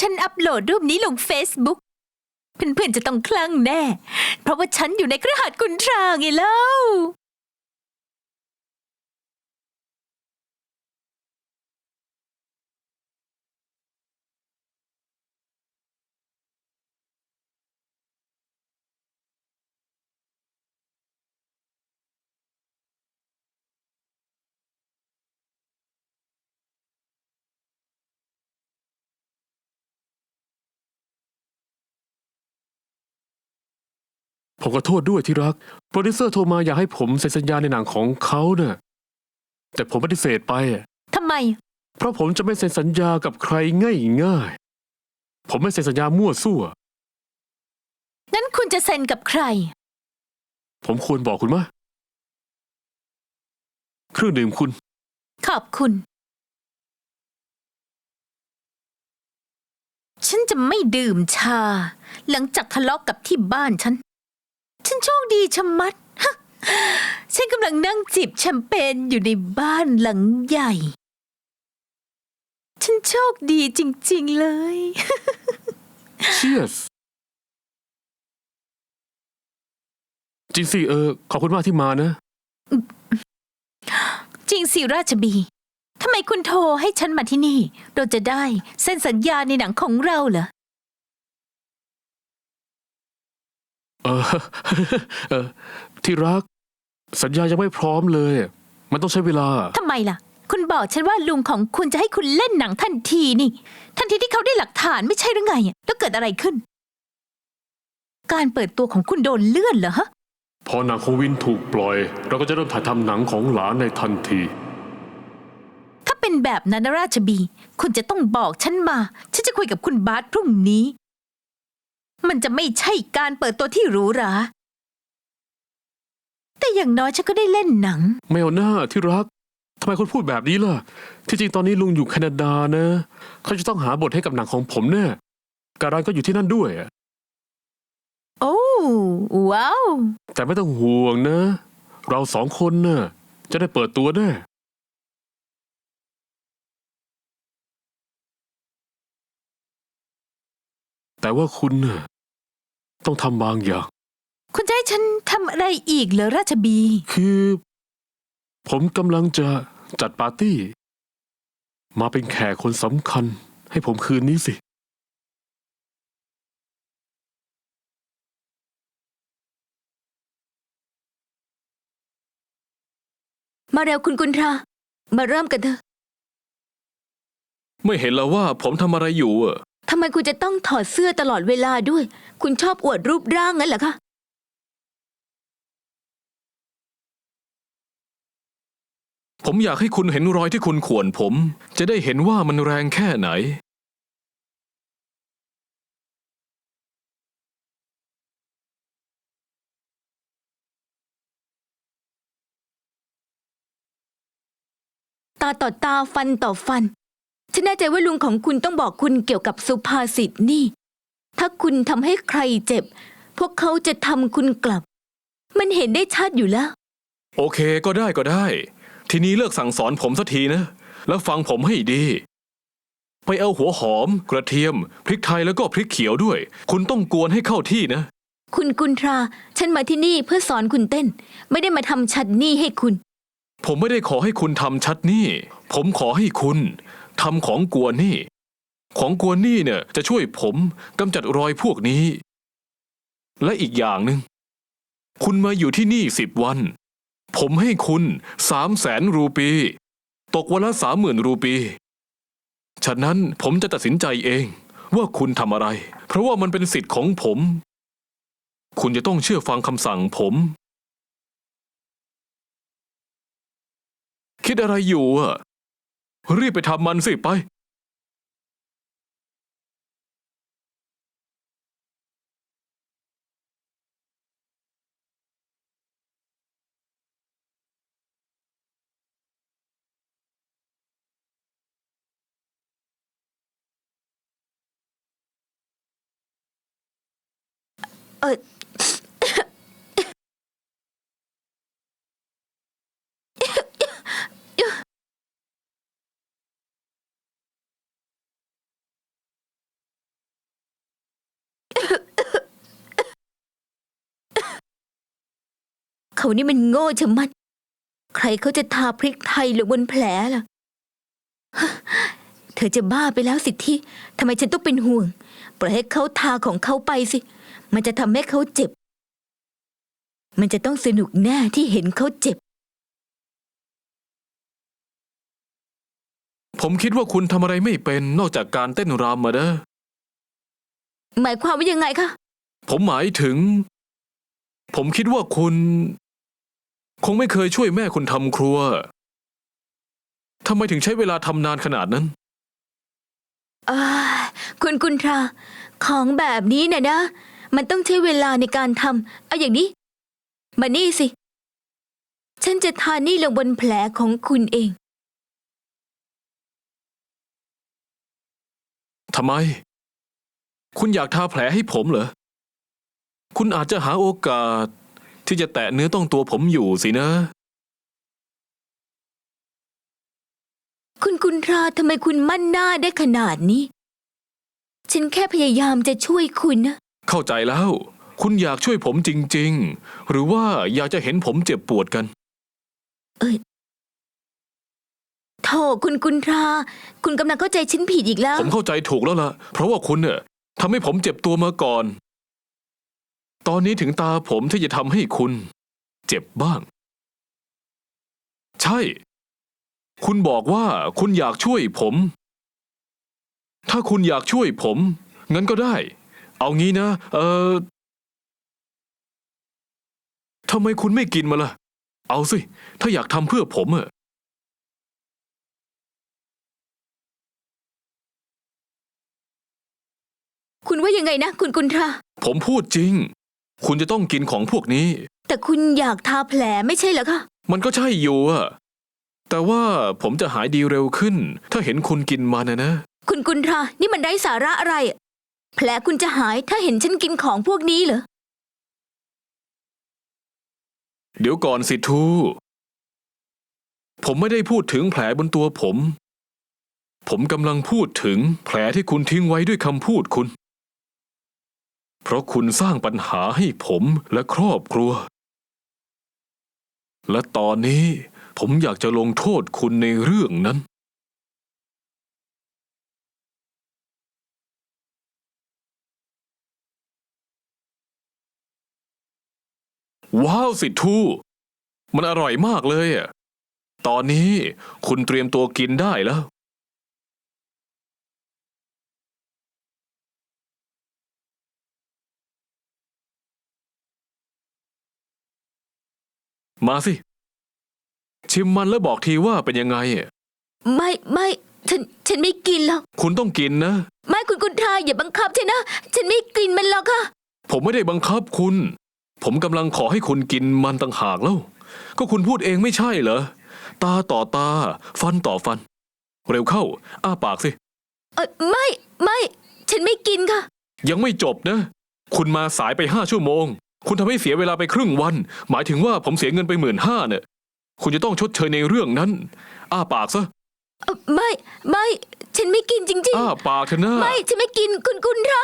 ฉันอัปโหลดรูปนี้ลง Facebook เพื่อนๆจะต้องคลั่งแน่ เพราะว่าฉันอยู่ในเครือขัดกุณทราไงเล่า ผมขอโทษด้วยที่รัก โปรดิวเซอร์โทรมาอยากให้ผมเซ็นสัญญาในหนังของเขาเน่ะแต่ผมปฏิเสธไปอะทำไม เพราะผมจะไม่เซ็นสัญญากับใครง่ายง่ายๆผมไม่เซ็นสัญญามั่วซั่ว งั้นคุณจะเซ็นกับใคร ผมควรบอกคุณมะเครื่องดื่มคุณ ขอบคุณ ฉันจะไม่ดื่มชา หลังจากทะเลาะกกับที่บ้านฉัน ฉันโชคดีชะมัดฮะฉันกำลังนั่งจิบแชมเปญอยู่ในบ้านหลังใหญ่ ฉันโชคดีจริง ๆ เลย Cheers จริงสิเออ ขอบคุณมากที่มานะ จริงสิราชบี ทำไมคุณโทรให้ฉันมาที่นี่ เราจะได้เส้นสัญญาในหนังของเราเหรอ ออเออ ที่รัก สัญญายังไม่พร้อมเลย มันต้องใช้เวลา ทำไมล่ะ คุณบอกฉันว่าลุงของคุณจะให้คุณเล่นหนังทันทีนี่ ทันทีที่เขาได้หลักฐานไม่ใช่หรือไงอะแล้วเกิดอะไรขึ้น การเปิดตัวของคุณโดนเลื่อนเหรอฮะ พอหนังของวินถูกปล่อย เราก็จะเริ่มถ่ายทำหนังของหลานในทันที ถ้าเป็นแบบนั้นนะราชบี คุณจะต้องบอกฉันมา ฉันจะคุยกับคุณบาสพรุ่งนี้ มันจะไม่ใช่การเปิดตัวที่หรูหรา แต่อย่างน้อยฉันก็ได้เล่นหนัง ไม่เอาหน้าที่รักทำไมคุณพูดแบบนี้ล่ะ ที่จริงตอนนี้ลุงอยู่แคนาดานะ เขาจะต้องหาบทให้กับหนังของผมแน่การันก็อยู่ที่นั่นด้วยโอ้ว้าว แต่ไม่ต้องห่วงนะ เราสองคนน่ะจะได้เปิดตัวแน่ แต่ว่าคุณน่ะต้องทำบางอย่าง คุณจะให้ฉันทำอะไรอีกเหรอราชบี คือ ผมกำลังจะจัดปาร์ตี้ มาเป็นแขกคนสำคัญ ให้ผมคืนนี้สิ มาเร็วคุณกุนทรามาเริ่มกันเถอะ ไม่เห็นแล้วว่าผมทำอะไรอยู่อะทำ ไมคุณจะต้องถอดเสื้อตลอดเวลาด้วย คุณชอบอวดรูปร่างงั้นเหรอคะ ผมอยากให้คุณเห็นรอยที่คุณข่วนผม จะได้เห็นว่ามันแรงแค่ไหน ตาต่อตาฟันต่อฟัน ฉันแน่ใจว่าลุงของคุณต้องบอกคุณเกี่ยวกับสุภาษิตนี่ ถ้าคุณทำให้ใครเจ็บ พวกเขาจะทำคุณกลับ มันเห็นได้ชัดอยู่แล้ว โอเคก็ได้ก็ได้ ทีนี้เลิกสั่งสอนผมสักทีนะ แล้วฟังผมให้ดี ไปเอาหัวหอม กระเทียม พริกไทยแล้วก็พริกเขียวด้วย คุณต้องกวนให้เข้าที่นะ คุณกุนทรา ฉันมาที่นี่เพื่อสอนคุณเต้น ไม่ได้มาทำชัดนี่ให้คุณ ผมไม่ได้ขอให้คุณทำชัดนี่ ผมขอให้คุณ ทำของกวนนี่ ของกวนนี่เนี่ยจะช่วยผมกำจัดรอยพวกนี้ และอีกอย่างหนึ่งคุณมาอยู่ที่นี่สิบวัน ผมให้คุณสามแสนรูปี ตกวันละสามหมื่นรูปี ฉะนั้นผมจะตัดสินใจเองว่าคุณทำอะไร เพราะว่ามันเป็นสิทธิ์ของผม คุณจะต้องเชื่อฟังคำสั่งผม คิดอะไรอยู่อะ รีบไปทำมันสิไป เออ เขานี่มันโง่ชะมัด ใครเขาจะทาพริกไทยลงบนแผลล่ะฮะเธอจะบ้าไปแล้วสิทธิทำไมฉันต้องเป็นห่วง ปล่อยให้เขาทาของเขาไปสิ มันจะทำให้เขาเจ็บ มันจะต้องสนุกแน่ที่เห็นเขาเจ็บ ผมคิดว่าคุณทำอะไรไม่เป็นนอกจากการเต้นรำมาเด้อหมายความว่ายังไงคะ ผมหมายถึง ผมคิดว่าคุณ คงไม่เคยช่วยแม่คุณทำครัวทำไมถึงใช้เวลาทำนานขนาดนั้น อ่าคุณกุนทรา ของแบบนี้น่ะนะ มันต้องใช้เวลาในการทำเอาอย่างนี้ มานี่สิ ฉันจะทานี่ลงบนแผลของคุณเอง ทำไม คุณอยากทาแผลให้ผมเหรอ คุณอาจจะหาโอกาส ที่จะแตะเนื้อต้องตัวผมอยู่สินะ คุณกุนทราทำไมคุณมั่นหน้าได้ขนาดนี้ ฉันแค่พยายามจะช่วยคุณนะ เข้าใจแล้ว คุณอยากช่วยผมจริง ๆ หรือว่าอยากจะเห็นผมเจ็บปวดกันโธ่คุณกุนทรา คุณกำลังเข้าใจฉันผิดอีกแล้ว ผมเข้าใจถูกแล้วล่ะ เพราะว่าคุณเนี่ยทำให้ผมเจ็บตัวมาก่อน ตอนนี้ถึงตาผมที่จะทำให้คุณ เจ็บบ้าง ใช่ คุณบอกว่าคุณอยากช่วยผม ถ้าคุณอยากช่วยผม งั้นก็ได้ เอางี้นะ เออทำไมคุณไม่กินมาล่ะ เอาสิ ถ้าอยากทำเพื่อผมอะคุณว่ายังไงนะ คุณกุนทรา ผมพูดจริง คุณจะต้องกินของพวกนี้ แต่คุณอยากทาแผลไม่ใช่เหรอคะมันก็ใช่อยู่อะแต่ว่าผมจะหายดีเร็วขึ้น ถ้าเห็นคุณกินมันนะนะ คุณกุนทรานี่มันไร้สาระอะไรอะแผลคุณจะหายถ้าเห็นฉันกินของพวกนี้เหรอ เดี๋ยวก่อนสิทู ผมไม่ได้พูดถึงแผลบนตัวผม ผมกำลังพูดถึงแผลที่คุณทิ้งไว้ด้วยคำพูดคุณ เพราะคุณสร้างปัญหาให้ผมและครอบครัว และตอนนี้ผมอยากจะลงโทษคุณในเรื่องนั้น ว้าวสิทูมันอร่อยมากเลยอะ ตอนนี้คุณเตรียมตัวกินได้แล้ว มาสิ ชิมมันแล้วบอกทีว่าเป็นยังไงอะไม่ไม่ฉันฉันไม่กินหรอก คุณต้องกินนะ ไม่คุณกุนทราอย่าบังคับฉันนะ ฉันไม่กินมันหรอกค่ะ ผมไม่ได้บังคับคุณ ผมกำลังขอให้คุณกินมันต่างหากแล้ว ก็คุณพูดเองไม่ใช่เหรอ ตาต่อตา ฟันต่อฟัน เร็วเข้า อ้าปากสิ เออไม่ไม่ ฉันไม่กินค่ะ ยังไม่จบนะ คุณมาสายไปห้าชั่วโมง คุณทำให้เสียเวลาไปครึ่งวัน หมายถึงว่าผมเสียเงินไปหมื่นห้าเนี่ย คุณจะต้องชดเชยในเรื่องนั้น อ้าปากซะ เอ่อไม่ไม่ฉันไม่กินจริง อ้าปากเถอะนะๆ ไม่ฉันไม่กินคุณกุนทรา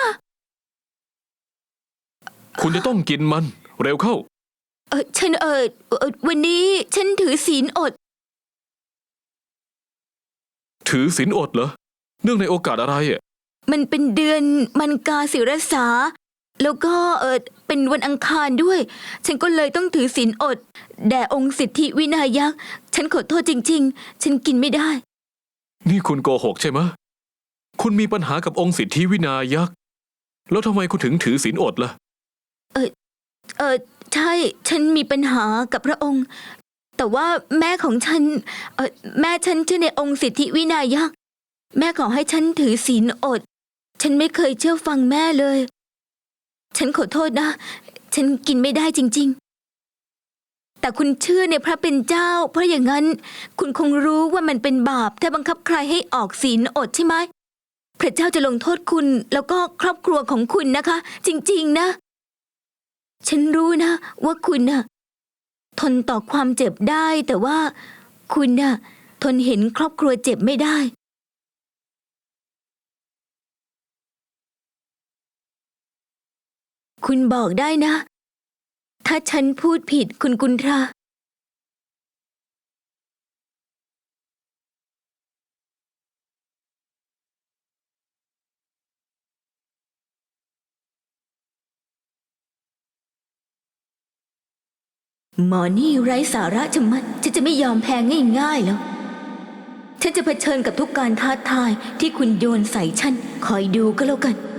คุณจะต้องกินมัน เร็วเข้า เออฉันเออเอ่อวันนี้ฉันถือศีลอด ถือศีลอดเหรอ เนื่องในโอกาสอะไรอะ มันเป็นเดือนมันกาศิรษา แล้วก็เออเป็นวันอังคารด้วย ฉันก็เลยต้องถือศีลอด แด่องค์สิทธิวินายักษ์ ฉันขอโทษจริง ๆ ฉันกินไม่ได้ นี่คุณโกหกใช่ไหมะคุณมีปัญหากับองค์สิทธิวินายักษ์ แล้วทำไมคุณถึงถือศีลอดล่ะ เออใช่ ฉันมีปัญหากับพระองค์ แต่ว่าแม่ของฉันเออแม่ฉันชื่อในองค์สิทธิวินายักษ์ แม่ขอให้ฉันถือศีลอด ฉันไม่เคยเชื่อฟังแม่เลย ฉันขอโทษนะ ฉันกินไม่ได้จริง ๆ แต่คุณเชื่อในพระเป็นเจ้า เพราะอย่างนั้น คุณคงรู้ว่ามันเป็นบาปถ้าบังคับใครให้ออกศีลอดใช่ไหมพระเจ้าจะลงโทษคุณแล้วก็ครอบครัวของคุณนะคะ จริง ๆ นะ ฉันรู้นะ ว่าคุณน่ะทนต่อความเจ็บได้ แต่ว่าคุณน่ะทนเห็นครอบครัวเจ็บไม่ได้ คุณบอกได้นะ ถ้าฉันพูดผิดคุณกุนทรา หมอนี่ไร้สาระชะมัดฉันจะไม่ยอมแพ้ง่ายๆแล้ว ฉันจะเผชิญกับทุกการท้าทายที่คุณโยนใส่ฉัน คอยดูก็แล้วกัน